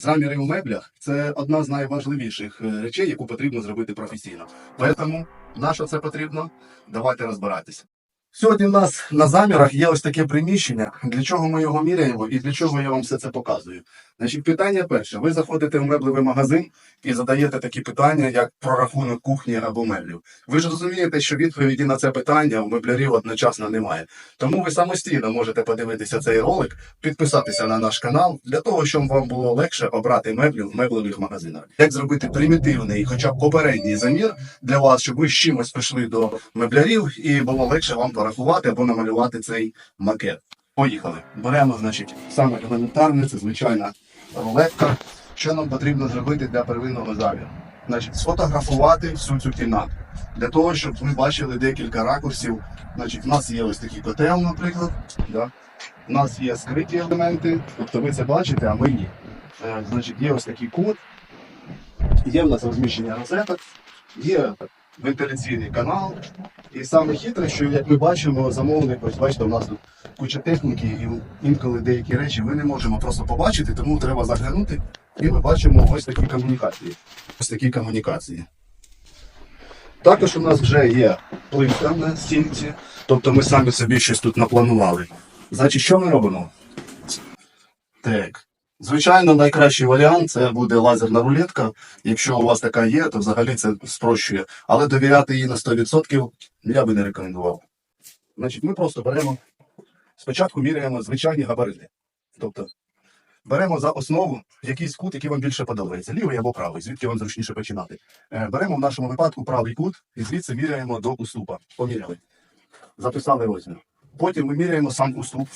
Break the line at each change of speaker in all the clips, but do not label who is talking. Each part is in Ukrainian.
Заміри у меблях це одна з найважливіших е, речей, яку потрібно зробити професійно. Тому на що це потрібно? Давайте розбиратися. Сьогодні в нас на замірах є ось таке приміщення. Для чого ми його міряємо і для чого я вам все це показую? Значить, питання перше: ви заходите в меблевий магазин і задаєте такі питання, як про рахунок кухні або меблів. Ви ж розумієте, що відповіді на це питання у меблярів одночасно немає. Тому ви самостійно можете подивитися цей ролик, підписатися на наш канал для того, щоб вам було легше обрати меблі в меблевих магазинах. Як зробити примітивний, хоча б попередній замір для вас, щоб ви з чимось прийшли до меблярів і було легше вам порахувати або намалювати цей макет. Поїхали. Беремо, значить, саме елементарне, це звичайна рулетка. Що нам потрібно зробити для первинного заміру? Значить, сфотографувати всю цю кімнату. Для того, щоб ви бачили декілька ракурсів. Значить, у нас є ось такий котел, наприклад. Да? У нас є скриті елементи, тобто ви це бачите, а ми ні. Е, Значить, є ось такий кут, є в нас розміщення розеток, є вентиляційний канал. І саме хитре, що як ми бачимо, замовник, ось бачите, у нас тут куча техніки, і інколи деякі речі ми не можемо просто побачити, тому треба заглянути, і ми бачимо ось такі комунікації. Ось такі комунікації. Також у нас вже є плитка на стінці, тобто ми самі собі щось тут напланували. Значить, що ми робимо? Так. Звичайно, найкращий варіант це буде лазерна рулетка. Якщо у вас така є, то взагалі це спрощує. Але довіряти їй на 100% я би не рекомендував. Значить, ми просто беремо, спочатку міряємо звичайні габарити. Тобто беремо за основу якийсь кут, який вам більше подобається, лівий або правий, звідки вам зручніше починати. Е, Беремо в нашому випадку правий кут і звідси міряємо до уступа. Поміряли. Записали розмір. Потім ми міряємо сам уступ.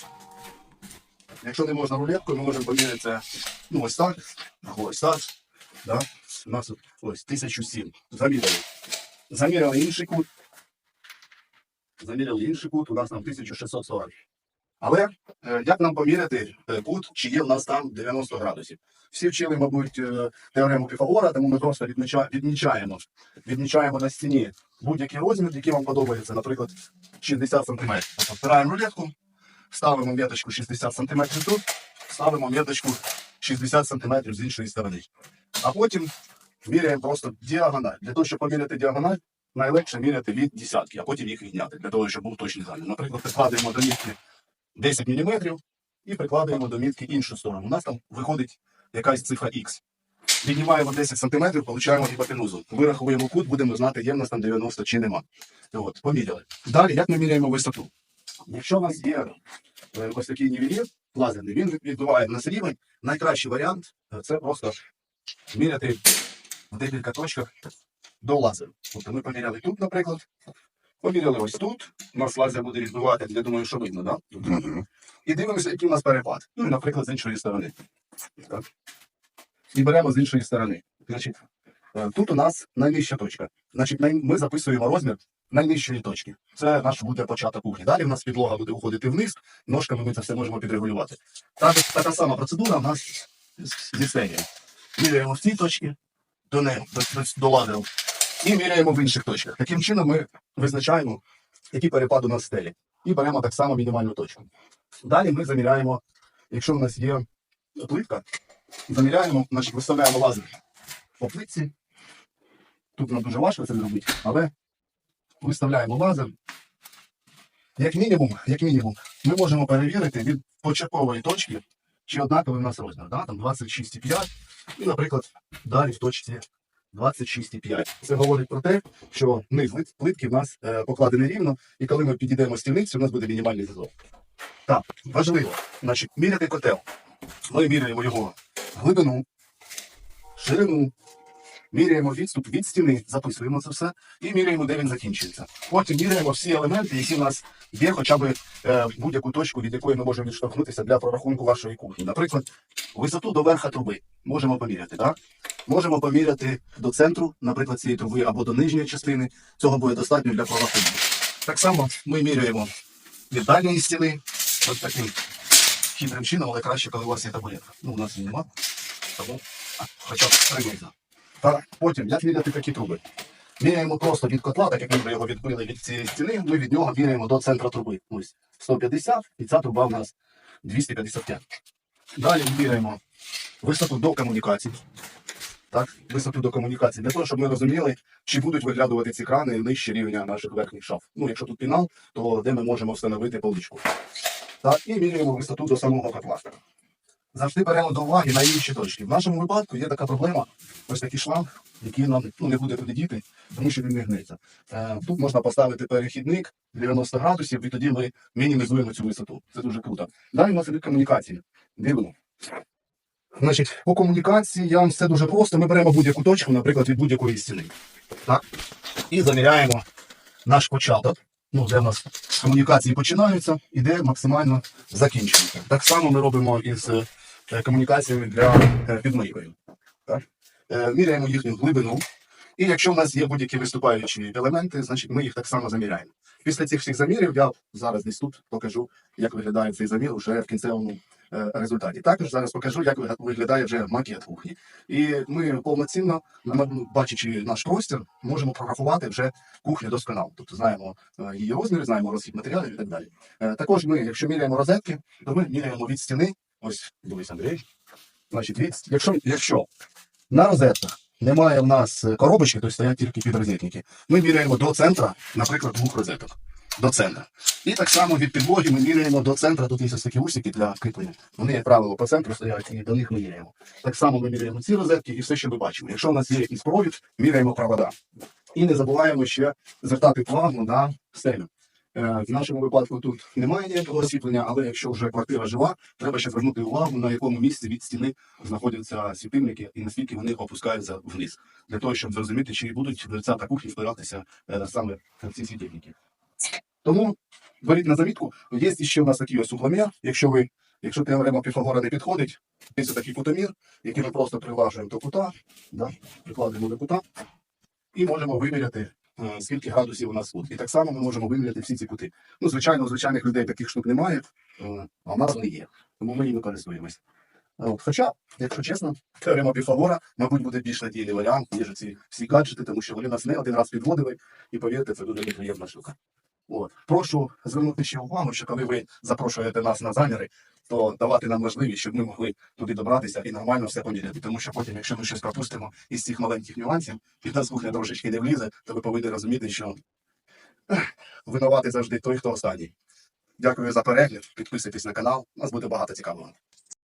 Якщо не можна рулеткою, ми можемо поміряти ну, ось так, ось так. Да? У нас ось 1007. Заміряли. Заміряли інший кут. Заміряли інший кут, у нас там 1640. Але е, як нам поміряти е, кут, чи є в нас там 90 градусів? Всі вчили, мабуть, е, теорему Піфагора, тому ми просто відмічаємо, відмічаємо на стіні будь-який розмір, який вам подобається, наприклад, 60 см. Втираємо рулетку, ставимо меточку 60 см тут, ставимо меточку 60 см з іншої сторони. А потім міряємо просто діагональ. Для того, щоб поміряти діагональ, найлегше міряти від десятки, а потім їх відняти, для того, щоб був точний замір. Наприклад, прикладаємо до мітки 10 мм і прикладаємо до мітки іншу сторону. У нас там виходить якась цифра Х. Віднімаємо 10 см, отримуємо гіпотенузу. Вирахуємо кут, будемо знати, є в нас там 90 чи нема. От, поміряли. Далі, як ми міряємо висоту? Якщо у нас є е, ось такий нівелір лазерний, він відбиває в нас рівень. Найкращий варіант е, це просто міряти в декілька точках до лазеру. Тобто ми поміряли тут, наприклад, поміряли ось тут. У нас лазер буде відбивати, я думаю, що видно, да? Тут. І дивимося, який у нас перепад. Ну, і, наприклад, з іншої сторони. Так. І беремо з іншої сторони. Значить, тут у нас найнижча точка. Значить, ми записуємо розмір найнижчої точки. Це наш буде початок кухні. Далі в нас підлога буде уходити вниз, ножками ми це все можемо підрегулювати. Так, така сама процедура в нас зі стелі. Міряємо в цій точці до неї, до, до, до лазеру, і міряємо в інших точках. Таким чином ми визначаємо, який перепад у нас стелі. І беремо так само мінімальну точку. Далі ми заміряємо, якщо в нас є плитка, заміряємо, значить виставляємо лазер по плитці. Тут нам дуже важко це зробити, але виставляємо лазер. Як мінімум, як мінімум, ми можемо перевірити від початкової точки, чи однаковий в нас розмір. Да? Там 26,5 і, наприклад, далі в точці 26,5. Це говорить про те, що низ плитки в нас е, покладений рівно, і коли ми підійдемо стільницю, у нас буде мінімальний зв'язок. Так, важливо. Значить, міряти котел. Ми міряємо його глибину, ширину, міряємо відступ від стіни, записуємо це все і міряємо, де він закінчується. Потім міряємо всі елементи, які в нас є, хоча б е, будь-яку точку, від якої ми можемо відштовхнутися для прорахунку вашої кухні. Наприклад, висоту до верха труби можемо поміряти, так? Можемо поміряти до центру, наприклад, цієї труби або до нижньої частини. Цього буде достатньо для прорахунку. Так само ми міряємо від дальньої стіни, ось таким хитрим чином, але краще, коли у вас є табуретка. Ну, у нас її нема, тому хоча б приблизно. Так, потім, як міряти такі труби? Міряємо просто від котла, так як ми його відбили від цієї стіни, ми від нього міряємо до центра труби. Ось 150, і ця труба у нас 255. Далі міряємо висоту до комунікацій. Так, висоту до комунікацій, для того, щоб ми розуміли, чи будуть виглядувати ці крани нижче рівня наших верхніх шаф. Ну, якщо тут пінал, то де ми можемо встановити поличку. Так, і міряємо висоту до самого котла. Завжди беремо до уваги найнижчі точки. В нашому випадку є така проблема, ось такий шланг, який нам ну, не буде туди діти, тому що він не гнеться. Е, тут можна поставити перехідник 90 градусів, і тоді ми мінімізуємо цю висоту. Це дуже круто. Далі у нас ідуть комунікації. Дивимо. Значить, по комунікаціям все дуже просто. Ми беремо будь-яку точку, наприклад, від будь-якої стіни. Так? І заміряємо наш початок. Ну, де в нас комунікації починаються і де максимально закінчуються. Так само ми робимо із е, комунікаціями для е, підмийкою. Е, Міряємо їхню глибину. І якщо в нас є будь-які виступаючі елементи, значить ми їх так само заміряємо. Після цих всіх замірів я зараз десь тут покажу, як виглядає цей замір вже в кінцевому е, результаті. Також зараз покажу, як виглядає вже макет кухні. І ми повноцінно, бачачи наш простір, можемо прорахувати вже кухню досконало. Тобто знаємо е, її розміри, знаємо розхід матеріалів і так далі. Е, Також ми, якщо міряємо розетки, то ми міряємо від стіни. Ось дивись, Андрій. Значить, від, якщо, якщо на розетках немає в нас е, коробочки, то стоять тільки підрозетники, ми міряємо до центра, наприклад, двох розеток. До центра. І так само від підлоги ми міряємо до центра. Тут є такі усики для кріплення. Вони, як правило, по центру стоять, і до них ми міряємо. Так само ми міряємо ці розетки і все, що ми бачимо. Якщо у нас є якийсь провід, міряємо провода. І не забуваємо ще звертати увагу на стелю. Е, В нашому випадку тут немає ніякого освітлення, але якщо вже квартира жива, треба ще звернути увагу, на якому місці від стіни знаходяться світильники і наскільки вони опускаються вниз, для того, щоб зрозуміти, чи будуть дверця та кухні впиратися е, саме в ці світильники. Тому беріть на замітку, є ще у нас такий ось угломір. Якщо ви, якщо теорема Піфагора не підходить, є такий кутомір, який ми просто приглажуємо до кута, да, прикладемо до кута і можемо виміряти, скільки градусів у нас тут. І так само ми можемо виміряти всі ці кути. Ну, звичайно, у звичайних людей таких штук немає, е, а в нас вони є. Тому ми ними користуємось. От. Хоча, якщо чесно, теорема Піфагора, мабуть, буде більш надійний варіант, ніж ці всі гаджети, тому що вони нас не один раз підводили, і повірте, це дуже неприємна штука. От. Прошу звернути ще увагу, що коли ви запрошуєте нас на заміри, то давати нам можливість, щоб ми могли туди добратися і нормально все поміряти. Тому що потім, якщо ми щось пропустимо із цих маленьких нюансів, і нас кухня трошечки не влізе, то ви повинні розуміти, що винувати завжди той, хто останній. Дякую за перегляд. Підписуйтесь на канал, у нас буде багато цікавого.